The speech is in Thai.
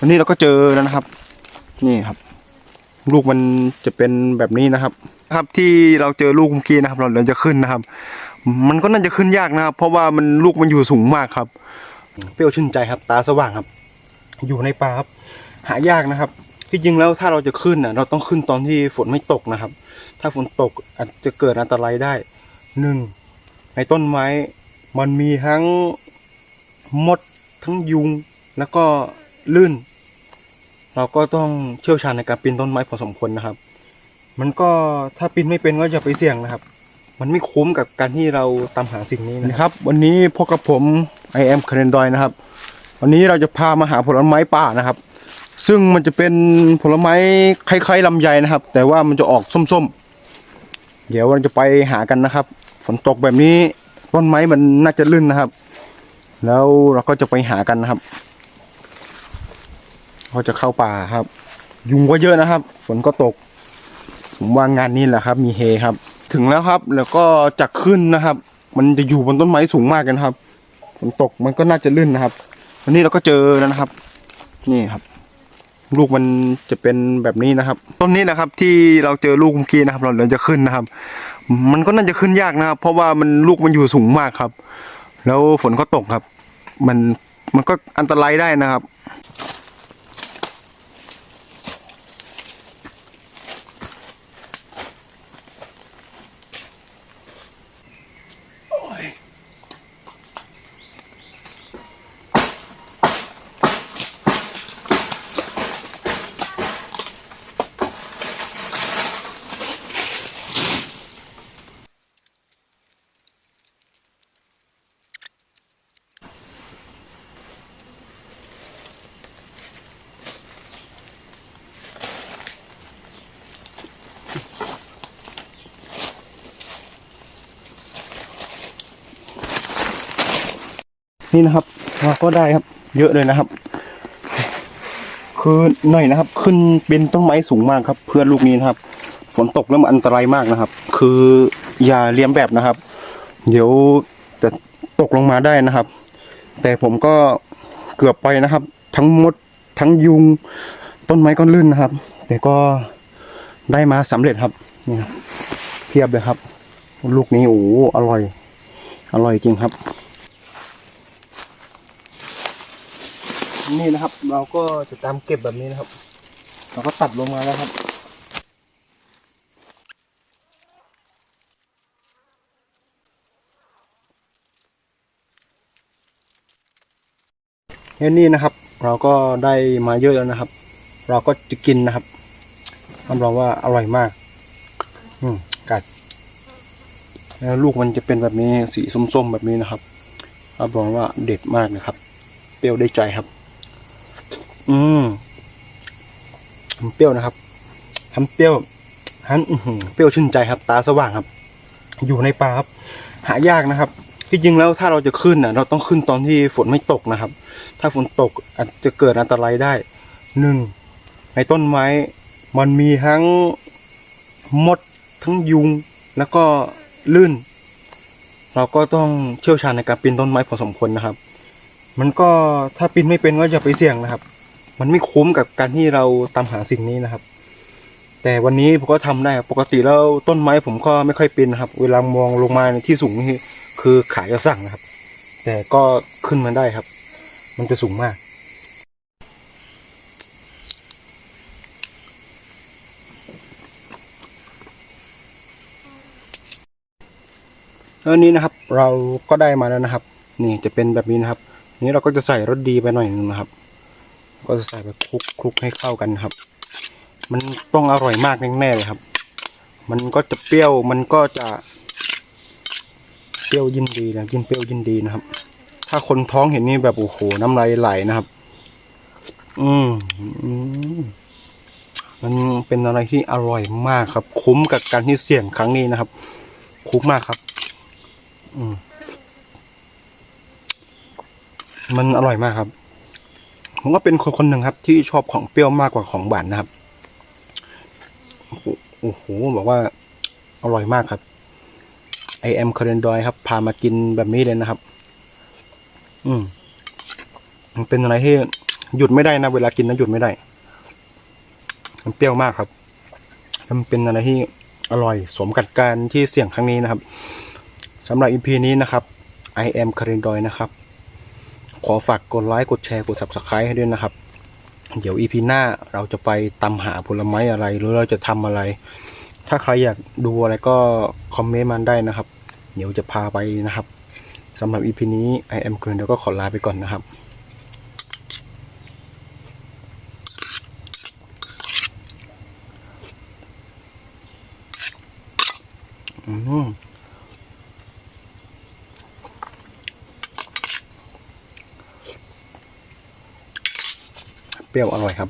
วันนี้เราก็เจอแล้วนะครับ นี่ครับ ลูกมันจะเป็นแบบนี้นะครับ ครับที่เราเจอลูกเมื่อกี้นะครับเราเราจะขึ้นนะครับ มันก็น่าจะขึ้นยากนะครับ เพราะว่ามันลูกมันอยู่สูงมากครับ เปรี้ยวชื่นใจครับ ตาสว่างครับ อยู่ในป่าครับ หายากนะครับ ที่จริงแล้วถ้าเราจะขึ้นอะ เราต้องขึ้นตอนที่ฝนไม่ตกนะครับ ถ้าฝนตกอาจจะเกิดอันตรายได้หนึ่งในต้นไม้มันมีทั้งมดทั้งยุงแล้วก็ลื่น เราก็ต้องเชี่ยวชาญในการปีนต้นไม้พอสมควรนะครับ มันก็ถ้าปีนไม่เป็นก็อย่าไปเสี่ยงนะครับ มันไม่คุ้มกับการที่เราตามหาสิ่งนี้นะครับ วันนี้พบกับผม I am c a r e n d o y นะครับ วันนี้เราจะพามาหาผลไม้ป่านะครับ ซึ่งมันจะเป็นผลไม้คล้ายๆลำไยนะครับ แต่ว่ามันจะออกส้มๆ เดี๋ยวเราจะไปหากันนะครับ ฝนตกแบบนี้ต้นไม้มันน่าจะลื่นนะครับ แล้วเราก็จะไปหากันนะครับ เราจะเข้าป่าครับ ยุงก็เยอะนะครับ ฝนก็ตก ผมว่างานนี้แหละครับ มีเฮครับ ถึงแล้วครับ แล้วก็จะขึ้นนะครับ มันจะอยู่บนต้นไม้สูงมากกันครับฝนตกมันก็น่าจะลื่นนะครับวันนี้เราก็เจอแล้วนะครับ นี่ครับ ลูกมันจะเป็นแบบนี้นะครับ ต้นนี้นะครับ ที่เราเจอลูกเมื่อกี้นะครับ เราเราจะขึ้นนะครับ มันก็น่าจะขึ้นยากนะครับ เพราะว่ามันลูกมันอยู่สูงมากครับ แล้วฝนก็ตกครับ มันมันก็อันตรายได้นะครับ นี่นะครับเราก็ได้ครับ เยอะเลยนะครับ คือหน่อยนะครับ ขึ้นเป็นต้นไม้สูงมากครับ เพื่อลูกนี้นะครับ ฝนตกแล้วมันอันตรายมากนะครับ คืออย่าเลี้ยมแบบนะครับ เดี๋ยวจะตกลงมาได้นะครับ แต่ผมก็เกือบไปนะครับ ทั้งมดทั้งยุงต้นไม้ก็ลื่นนะครับ แต่ก็ได้มาสำเร็จครับนี่ครับเพียบเลยครับ ลูกนี้โอ้โหอร่อย อร่อยจริงครับ นี่นะครับ เราก็จะตามเก็บแบบนี้นะครับ เราก็ตัดลงมาแล้วครับแล้วนี่นะครับ เราก็ได้มาเยอะแล้วนะครับ เราก็จะกินนะครับรับรองว่าอร่อยมาก อืมกัด แล้วลูกมันจะเป็นแบบนี้สีส้มๆแบบนี้นะครับรับรองว่าเด็ดมากนะครับ เปรี้ยวได้ใจครับ อืมเปรี้ยวนะครับทั้งเปรี้ยวทั้งเปรี้ยวชื่นใจครับ ตาสว่างครับ อยู่ในป่าครับ หายากนะครับ ที่จริงแล้วถ้าเราจะขึ้นอะ เราต้องขึ้นตอนที่ฝนไม่ตกนะครับ ถ้าฝนตกอาจจะเกิดอันตรายได้หนึ่งในต้นไม้ มันมีทั้งมดทั้งยุงแล้วก็ลื่น เราก็ต้องเชี่ยวชาญในการปีนต้นไม้พอสมควรนะครับ มันก็ถ้าปีนไม่เป็นก็อย่าไปเสี่ยงนะครับ มันไม่คุ้มกับการที่เราตามหาสิ่งนี้นะครับ แต่วันนี้ผมก็ทำได้ครับปกติแล้วต้นไม้ผมก็ไม่ค่อยเปีนนะครับ เวลามองลงมาในที่สูงนี่คือขายจะสั่งนะครับ แต่ก็ขึ้นมาได้ครับ มันจะสูงมากแล้วนี้นะครับเราก็ได้มาแล้วนะครับ นี่จะเป็นแบบนี้นะครับ นี้เราก็จะใส่รสดีไปหน่อยนึงนะครับ ก็จะใส่ไปคลุกคลุกให้เข้ากันครับ มันต้องอร่อยมากแน่ๆเลยครับ มันก็จะเปรี้ยวมันก็จะ เปรี้ยวยินดีนะยินเปรี้ยวยินดีนะครับ ถ้าคนท้องเห็นนี่แบบโอ้โหน้ำลายไหลนะครับ อืมอืมมันเป็นอะไรที่อร่อยมากครับ คุ้มกับการที่เสี่ยงครั้งนี้นะครับ คุ้มมากครับ อืมมันอร่อยมากครับ ผมก็เป็นคนคนหนึ่งครับ ที่ชอบของเปรี้ยวมากกว่าของหวานนะครับโอ้โหบอกว่าอร่อยมากครับ I am c a r e n d o y ครับ พามากินแบบนี้เลยนะครับ อืมมันเป็นอะไรที่หยุดไม่ได้นะเวลากินนะหยุดไม่ได้ มันเปรี้ยวมากครับมันเป็นอะไรที่อร่อย สมกับการที่เสี่ยงครั้งนี้นะครับสำหรับ EP นี้นะครับ I am k a r i n d o y นะครับ ขอฝากกดไลค์กดแชร์กด Subscribe ให้ด้วยนะครับ เดี๋ยว EP หน้าเราจะไปตำหาผลไม้อะไร หรือเราจะทำอะไร ถ้าใครอยากดูอะไรก็คอมเมนต์มาได้นะครับ เดี๋ยวจะพาไปนะครับสำหรับ EP นี้ I am k a r i n d o y ก็ขอลาไปก่อนนะครับอืม รี้ยวอร่อยครับ